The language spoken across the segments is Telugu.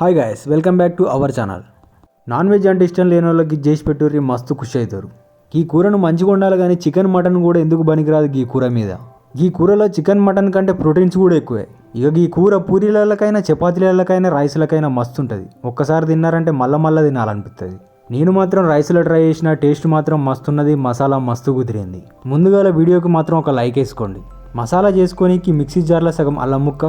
Hi guys welcome back to our channel non veg అంటే ఇష్టం లేని వాళ్ళకి చేసి పెట్టుర్రి మస్తు ఖుషి అవుతారు. ఈ కూరను మంచిగా ఉండాలి కానీ చికెన్ మటన్ కూడా ఎందుకు పనికిరాదు ఈ కూర మీద? ఈ కూరలో చికెన్ మటన్ కంటే ప్రోటీన్స్ కూడా ఎక్కువే. ఇక ఈ కూర పూరీలకైనా చపాతీలకైనా రైస్లకైనా మస్తు ఉంటుంది. ఒక్కసారి తిన్నారంటే మళ్ళా మళ్ళీ తినాలనిపిస్తుంది నేను మాత్రం రైస్లో ట్రై చేసిన టేస్ట్ మాత్రం మస్తున్నది మసాలా మస్తు కుదిరింది. ముందుగా వీడియోకి మాత్రం ఒక లైక్ వేసుకోండి. మసాలా చేసుకోనికి మిక్సీ జార్లో సగం అల్లం ముక్క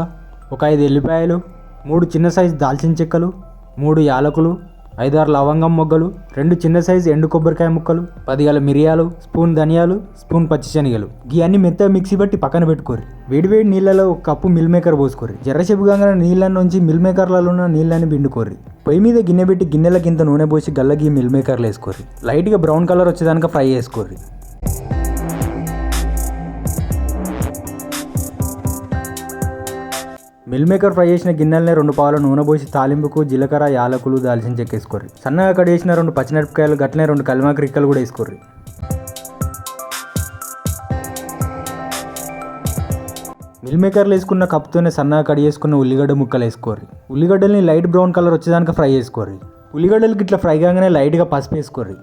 ఒక ఐదు ఎల్లిపాయలు మూడు చిన్న సైజు దాల్చిన చెక్కలు మూడు యాలకులు ఐదారు లవంగం మొగ్గలు రెండు చిన్న సైజు ఎండు కొబ్బరికాయ ముక్కలు పది గల మిరియాలు స్పూన్ ధనియాలు స్పూన్ పచ్చిశనగలు. ఈ అన్ని మెత్తగా మిక్సీ బట్టి పక్కన పెట్టుకోరు వేడివేడి నీళ్ళలో ఒక కప్పు మిల్ మేకర్ పోసుకోరు జర్రసేపు కాగానే నీళ్ళ నుంచి మిల్ మేకర్లలో ఉన్న నీళ్ళని పిండుకోరు పొయ్యి మీద గిన్నె పెట్టి గిన్నెలకి ఇంత నూనె పోసి గల్లకి మిల్ మేకర్లు వేసుకోరు లైట్గా బ్రౌన్ కలర్ వచ్చేదానికి ఫ్రై చేసుకోరు మిల్ మేకర్ ఫ్రై చేసిన గిన్నెలనే రెండు పావుల నూనె పోసి తాలింపుకు జీలకర్ర యాలకులు దాల్చిన చెక్క వేసుకోర్రి. సన్నగా కట్ చేసిన రెండు పచ్చిమిరపకాయలు గట్లనే రెండు కలిమాక రిక్కలు కూడా వేసుకోర్రి. మిల్ మేకర్లు వేసుకున్న కప్తోనే సన్నగా కట్ చేసుకున్న ఉల్లిగడ్డ ముక్కలు వేసుకోర్రి. ఉల్లిగడ్డల్ని లైట్ బ్రౌన్ కలర్ వచ్చేదానికి ఫ్రై చేసుకోర్రి. ఉల్లిగడ్డలకి ఇట్లా ఫ్రై కాగానే లైట్గా పసుపు వేసుకోర్రి.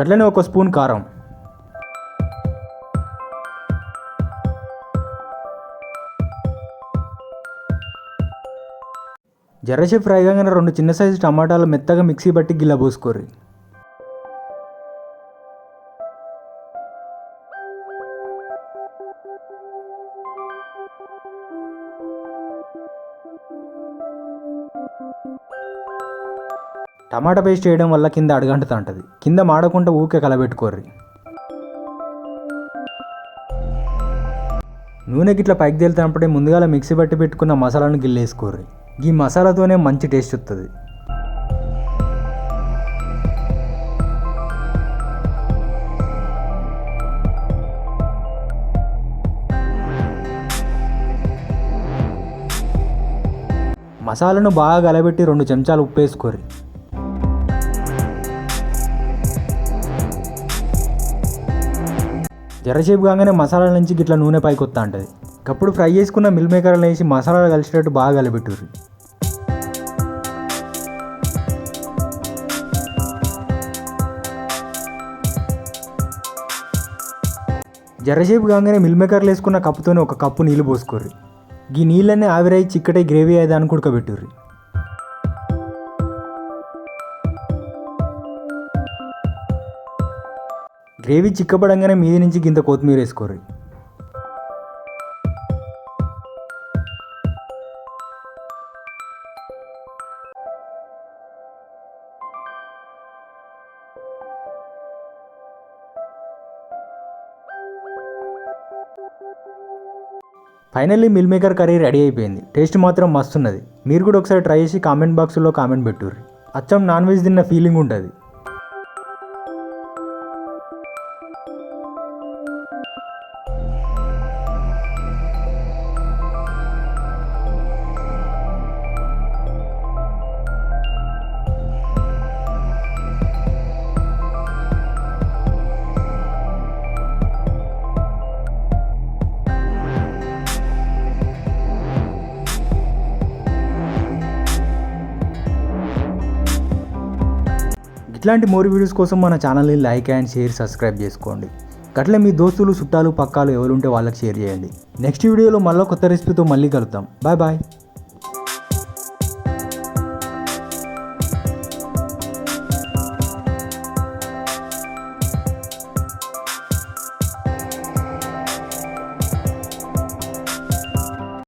గట్లనే ఒక స్పూన్ కారం. జర్రసేపు ఫ్రై కాగానే రెండు చిన్న సైజు టమాటాలు మెత్తగా మిక్సీ బట్టి గిల్ల పోసుకోర్రి. టమాటా పేస్ట్ చేయడం వల్ల కింద అడగంటుతా ఉంటుంది. కింద మాడకుండా ఊకే కలబెట్టుకోర్రి. నూనె గిట్ల పైకి తేలుతున్నప్పుడే ముందుగా మిక్సీ పట్టి పెట్టుకున్న మసాలాను గిల్లేసుకోర్రి. ఈ మసాలాతోనే మంచి టేస్ట్ వస్తుంది మసాలను బాగా కలబెట్టి రెండు చెంచాలు ఉప్పు వేసుకోర్రి. జరసేపు కాగానే మసాలా నుంచి గిట్ల నూనె పైకి వస్తా ఉంటుంది అప్పుడు ఫ్రై చేసుకున్న మిల్ మేకర్లు వేసి మసాలాలు కలిసేటట్టు బాగా కలబెట్టుర్రి జరసేపు కాగానే మిల్ మేకర్లు వేసుకున్న కప్పుతోనే ఒక కప్పు నీళ్ళు పోసుకోర్రి. ఈ నీళ్ళన్నీ ఆవిరై చిక్కటై గ్రేవీ అయ్యేదాన్ని కుడకబెట్టుర్రి గ్రేవీ చిక్కపడంగానే మీది నుంచి గింత కొత్తిమీర వేసుకోర్రి. Finally meal maker curry ready అయిపోయింది. టేస్ట్ మాత్రం మస్తున్నది. మీరు కూడా ఒకసారి ట్రై చేసి కామెంట్ బాక్స్లో కామెంట్ పెట్టుర్రి అచ్చం నాన్ వెజ్ తిన్న ఫీలింగ్ ఉంటుంది. ఇట్లాంటి మోర్ వీడియోస్ కోసం మన ఛానల్ని లైక్ అండ్ షేర్ సబ్స్క్రైబ్ చేసుకోండి. గట్లే మీ దోస్తులు చుట్టాలు పక్కాలు ఎవరుంటే వాళ్ళకి షేర్ చేయండి. నెక్స్ట్ వీడియోలో మళ్ళీ కొత్త రెసిపీతో మళ్ళీ కలుద్దాం. Bye bye.